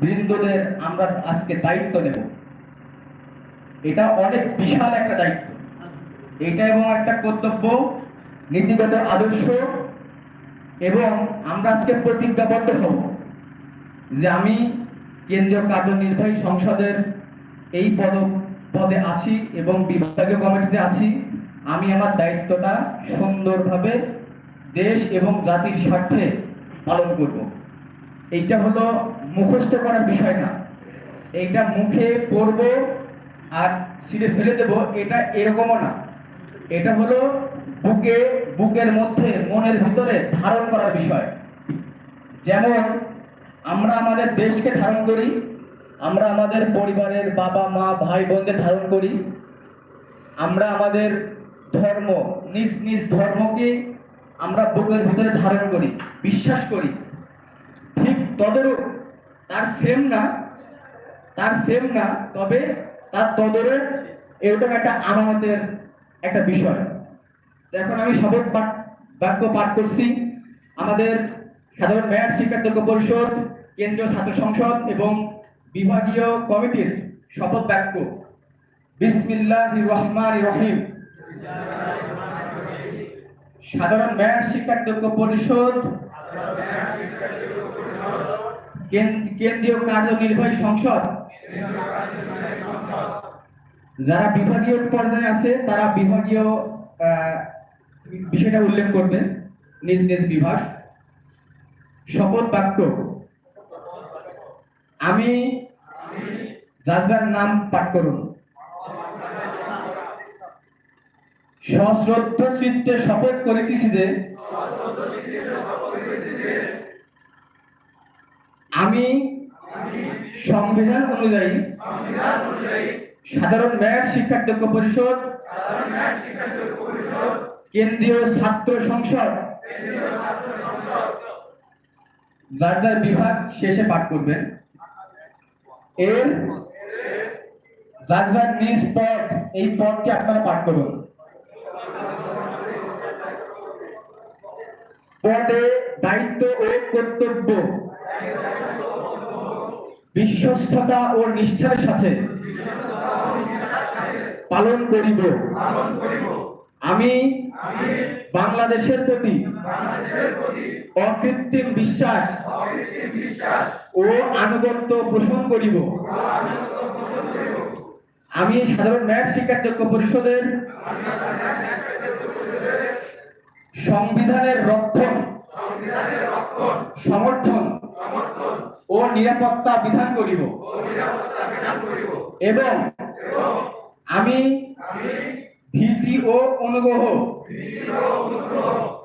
বৃন্দদের আমরা আজকে দায়িত্ব নেব। এটা অনেক বিশাল একটা দায়িত্ব। এটা এবং একটা কর্তব্য, নীতিগত আদর্শ, এবং আমরা আজকে প্রতিজ্ঞাবদ্ধ হব যে আমি কেন্দ্রীয় কার্যনির্বাহী সংসদের এই পদ, পদে আছি এবং বিভাগীয় কমিটিতে আছি। আমি আমার দায়িত্বটা সুন্দরভাবে দেশ এবং জাতির স্বার্থে পালন করব। এইটা হলো মুখস্থ করার বিষয় না। এইটা মুখে পড়ব আর ছিঁড়ে ফেলে দেব, এটা এরকমও না। এটা হলো বুকে, বুকের মধ্যে, মনের ভিতরে ধারণ করার বিষয়। যেমন, আমরা আমাদের দেশকে ধারণ করি, আমরা আমাদের পরিবারের বাবা, মা, ভাই, বোনদের ধারণ করি, আমরা আমাদের ধর্ম, নিজ নিজ ধর্মকে আমরা বুকের ভিতরে ধারণ করি, বিশ্বাস করি। তদরূপ। তার সেম না, তার সেম না, তবে তার তদরে এরকম একটা আমানতের একটা বিষয়। এখন আমি পাঠ বাক্য পাঠ করছি। আমাদের সাধারণ মেয়র শিক্ষার্থী পরিষদ, কেন্দ্রীয় ছাত্র সংসদ এবং বিভাগীয় কমিটির শপথ বাক্য। বিসমিল্লাহ রহমান রহিম। সাধারণ মেয়র শিক্ষার্থী পরিষদ। কেন্দ্রীয় কার্যনির্বাহী সংসদ। যারা বিভাগীয় পর্যায়ে আছে, তারা বিভাগীয় বিষয়টা উল্লেখ করবে। নিজ নিজ বিভাগ। শপথ বাক্য। আমি যার নাম পাঠ করুন। সশ্রদ্ধ চিত্তে শপথ করিতেছি যে সংবিধান অনুযায়ী সাধারণ মেয়র শিক্ষার্থী পরিষদ, কেন্দ্রীয় ছাত্র সংসদ, যার যার বিভাগ শেষে পাঠ করবেন এর যার যার নিজ পদ, এই পদটি আপনারা পাঠ করুন। পদে দায়িত্ব ও কর্তব্য বিশ্বস্ততা ও নিষ্ঠার সাথে পালন করিব। আমি বাংলাদেশের প্রতি অকৃত্রিম বিশ্বাস ও আনুগত্য পোষণ করিব। আমি সাধারণ মেয়র শিক্ষার্থী পরিষদের সংবিধানের রক্ষণ সমর্থন ও নিরাপত্তা বিধান করিব। এবং আমি ভীতি ও অনুগ্রহ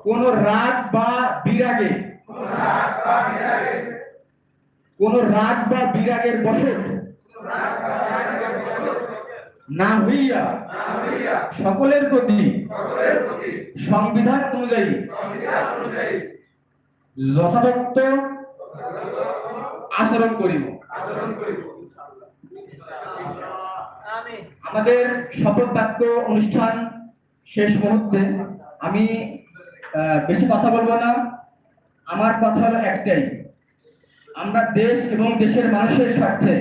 কোন রাগ বা বিরাগে কোন রাগ বা বিরাগের বশত না হইয়া সকলের প্রতি সংবিধান অনুযায়ী যথাযথ আচরণ করিব। আমাদের শপথ বাক্য অনুষ্ঠান শেষ মুহূর্তে আমি বেশি কথা বলব না। আমার কথা হলো একটাই। আমরা দেশ এবং দেশের মানুষের স্বার্থে,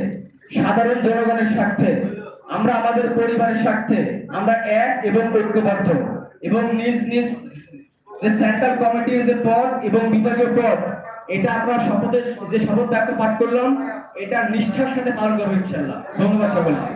সাধারণ জনগণের স্বার্থে, আমরা আমাদের পরিবারের স্বার্থে, আমরা এক এবং ঐক্যবদ্ধ এবং নিজ নিজ সেন্ট্রাল কমিটির যে পদ এবং বিভাগীয় পদ এটা আপনার শপথে যে শপথ বাক্য পাঠ করলাম, এটা নিষ্ঠার সাথে পালন করব ইনশাল্লাহ ধন্যবাদ সকলকে।